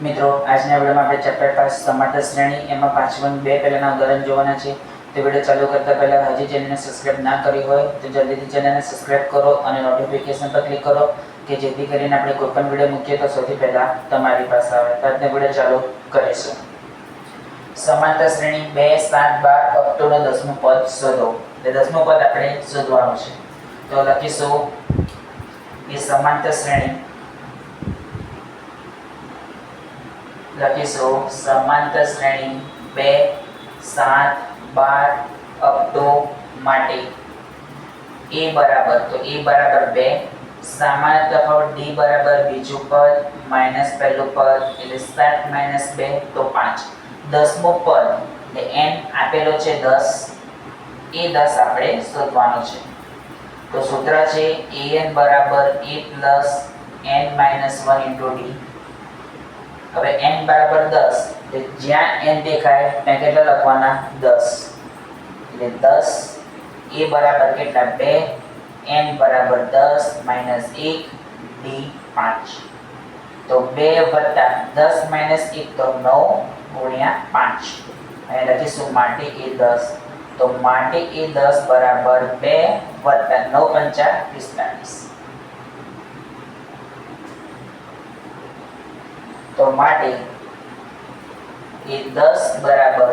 મિત્રો, આજના વિડીયોમાં આપણે ચેપ્ટર પાંચ સમાટર શ્રેણી, એમાં પાંચમા બે પહેલાના ઉદાહરણ જોવાના છે. તે વીડિયો ચાલુ કરતા પહેલા હજી ચેનલને સબસ્ક્રાઇબ ના કરી હોય, તો જલ્દીથી ચેનલને સબસ્ક્રાઇબ કરો અને નોટિફિકેશન પર ક્લિક કરો કે જેથી કરીને આપણે કોઈ પણ વીડિયો મૂકીએ તો સૌથી પહેલાં તમારી પાસે આવે. તો આજનો વીડિયો ચાલુ કરીશું. સમાંતર શ્રેણી બે, સાત, બાર અક્ટોબર દસમું પદ શોધો. એટલે દસમું પદ આપણે શોધવાનું છે. તો લખીશું. એ સમાંતર શ્રેણી લખીશું. સમાંતર શ્રેણી બે, સાત, બાર અપટો માટે. એ બરાબર. તો એ બરાબર બે. સામાન્ય તફાવત ડી બરાબર બીજું પદ, માઇનસ પહેલું પદ, એટલે સાત માઇનસ બે, તો પાંચ. દસમો પદ, એટલે એન આપેલો છે દસ. એ દસ આપણે શોધવાનું છે. તો સૂત્ર છે એ એન બરાબર A plus N minus one into D. હવે n બરાબર 10 એટલે જ્યાં n દેખાય ત્યાં કેટલા લખવાના? 10 એટલે 10 a બરાબર કેટલા? 2 n બરાબર 10 માઇનસ 1 d 5 તો 2 વત્તા 10 માઇનસ 1 તો 9 ગુણ્યા 5 અહીં લખીશું, માટે એ 10 તો માટે એ દસ બરાબર બે વત્તા નવ પંચા 45 તો માટે એ 10 બરાબર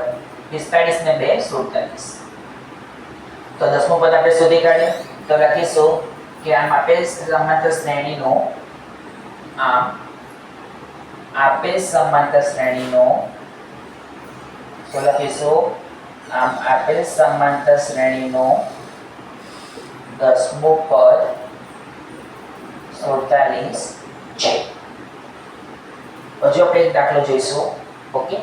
45 ને 2 47 તો દસમું પદ આપણે શોધી કાઢીએ તો લખીશું કે આમ આપેલ સમાંતર શ્રેણીનો આમ આપેલ સમાંતર શ્રેણીનો તો લખીશું આમ આપેલ સમાંતર શ્રેણીનો દસમું પદ 47 છે હજુ આપણે એક દાખલો જોઈશું. ઓકે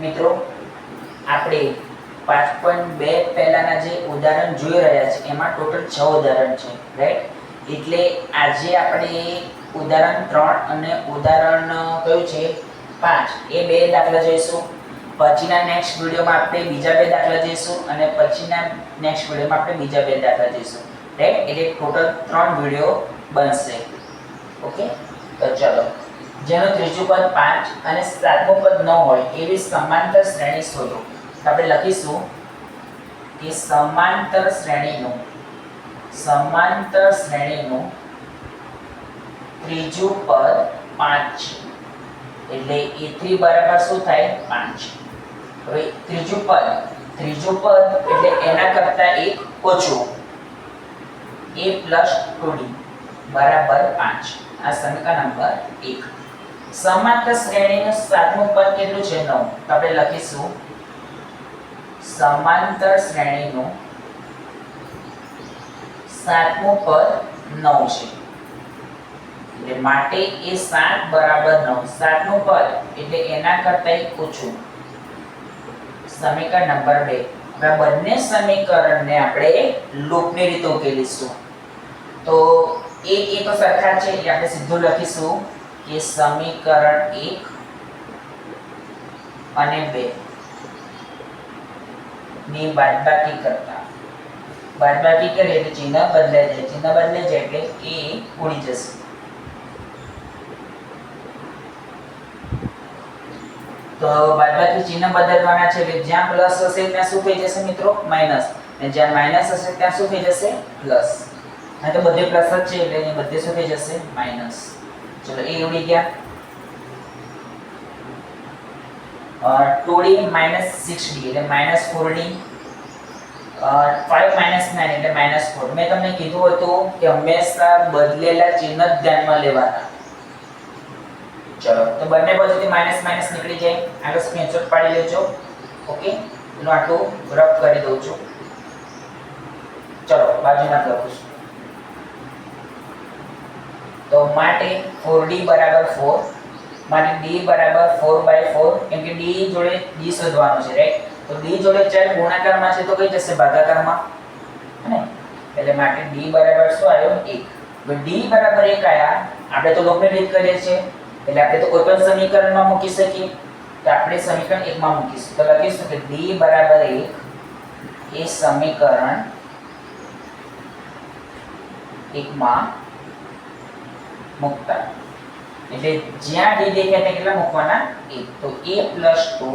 મિત્રો, આપણે પાંચ પોઈન્ટ બે પહેલાના જે ઉદાહરણ જોઈ રહ્યા છે, એમાં ટોટલ છ ઉદાહરણ છે રાઈટ એટલે આજે આપણે ઉદાહરણ ત્રણ અને ઉદાહરણ કયું છે? પાંચ. એ બે દાખલા જોઈશું. પછીના નેક્સ્ટ વિડીયોમાં આપણે બીજા બે દાખલા જોઈશું અને પછીના નેક્સ્ટ વિડીયોમાં આપણે બીજા બે દાખલા જોઈશું. રાઈટ એટલે ટોટલ ત્રણ વીડિયો બનશે. ઓકે તો ચલો. જેનું ત્રીજું પદ પાંચ અને સાતમું પદ ન હોય, એવી સમાંતર શ્રેણી શોધો. તો આપણે લખીશું કે સમાંતર શ્રેણીનું સમાંતર શ્રેણીનું ત્રીજું પદ પાંચ. એટલે એ થ્રી બરાબર શું થાય? પાંચ. હવે ત્રીજું પદ ત્રીજું પદ એટલે એના કરતાં એક ઓછું. એ પ્લસ ટુ બરાબર પાંચ. આ સમીકરણ નંબર એક. સમાંતર શ્રેણીનું સાતમું પદ કેટલું છે? નવ. તો આપણે લખીશું. સમાંતર શ્રેણીનું સાતમું પદ નવ છે. એટલે માટે એ સાત બરાબર નવ. સાતમું પદ એટલે એના કરતા ઓછું. સમીકરણ નંબર બે. બંને સમીકરણને આપણે લૂપની રીતે ઉકેલીશું. તો એક એ તો સરખા છે, એટલે આપણે સીધું લખીશું કે સમીકરણ એક અને બે. ની બાદબાકી કરતા. બાદબાકી કરે એટલે ચિહ્ન બદલાઈ જાય. ચિહ્ન બદલાઈ જાય એટલે એ ઉડી જશે. તો બાદબાકી ચિહ્ન બદલવાના છે, એટલે જ્યાં પ્લસ હશે ત્યાં શું થઈ જશે મિત્રો? માઇનસ અને જ્યાં માઇનસ હશે ત્યાં શું થઈ જશે? પ્લસ હા, તો બધે પ્લસ જ છે એટલે અહીં બધે શું થઈ જશે માઇનસ ચલો, એ ઉડી ગયા. ડી માઇનસ સિક્સ ડી, એટલે minus four D. Five minus nine એટલે માઇનસ ફોર મેં તમને કીધું હતું કે હંમેશા બદલેલા ચિહ્ન જ ધ્યાનમાં લેવાના. ચલો, તો બંને બાજુથી માઇનસ માઇનસ નીકળી જાય. આગળ સ્ક્રીનશોટ પાડી લેજો. ઓકે એનું આટલું રફ કરી દઉં છું. ચલો બાજુના લખું છું. તો માટે 4d બરાબર 4 માટે d બરાબર 4 બાય 4 કેમ કે d જોડે d શોધવાનું છે રાઈટ તો d જોડે ચાર ગુણાકારમાં છે તો કઈ જશે? ભાગાકારમાં. હે એટલે માટે d બરાબર શું આવ્યો? 1 તો d બરાબર 1 આયા. આપણે તો લોકની રીત કરીએ છીએ. એટલે આપણે તો કોઈ પણ સમીકરણમાં મૂકી શકીએ. તો આપણે સમીકરણ 1 માં મૂકીશું. તો લખીશું કે d બરાબર 1 એ સમીકરણ એકમાં મૂકતા. એટલે જ્યાં ડી દેખાય ત્યાં કેટલા મૂકવાના? એ તો a plus two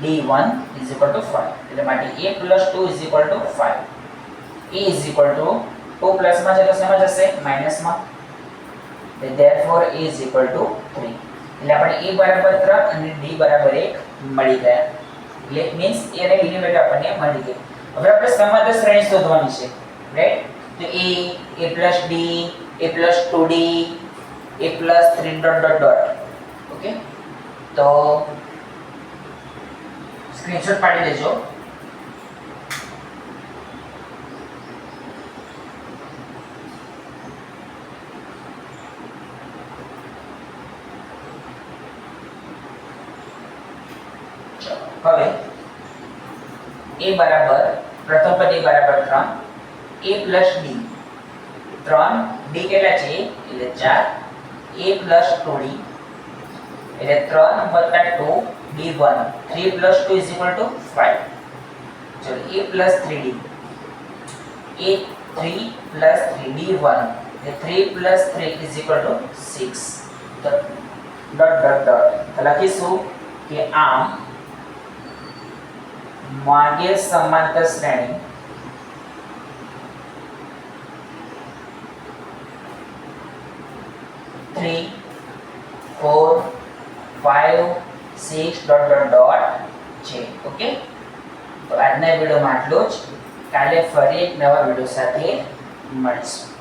D one is equal to five એટલે માટે a plus two is equal to five a is equal to two પ્લસમાં છે તો શેમાં જશે? માઇનસમાં therefore A is equal to 3 એટલે આપણે a બરાબર 3 અને d બરાબર 1 મળી ગયા. એટલે મીન્સ b ની વેલ્યુ આપણને મળી ગઈ. હવે આપણે સમાંતર શ્રેણી શોધવાની છે. રાઈટ તો a a plus a plus 2d a plus 3 dot dot dot. Okay તો સ્ક્રીનશોટ પાડી લેજો હવે એ બરાબર, પ્રથમ પદ બરાબર ત્રણ. એ પ્લસ d 3 d કેટલા છે? એટલે 4 a પ્લસ 2d એટલે 3 વત્તા 2 d1 3 plus 2 is equal two 5 ચલો, a plus 3d a 3 plus 3 d1 એટલે 3 plus 3 is equal to 6 dot dot dot લખીશું કે આમ માર્ગીય સમાંતર શ્રેણી three four five six dot dot dot છે ઓકે તો આજના વિડીયોમાં આટલું જ. કાલે ફરી એક નવા વીડિયો સાથે મળીશું.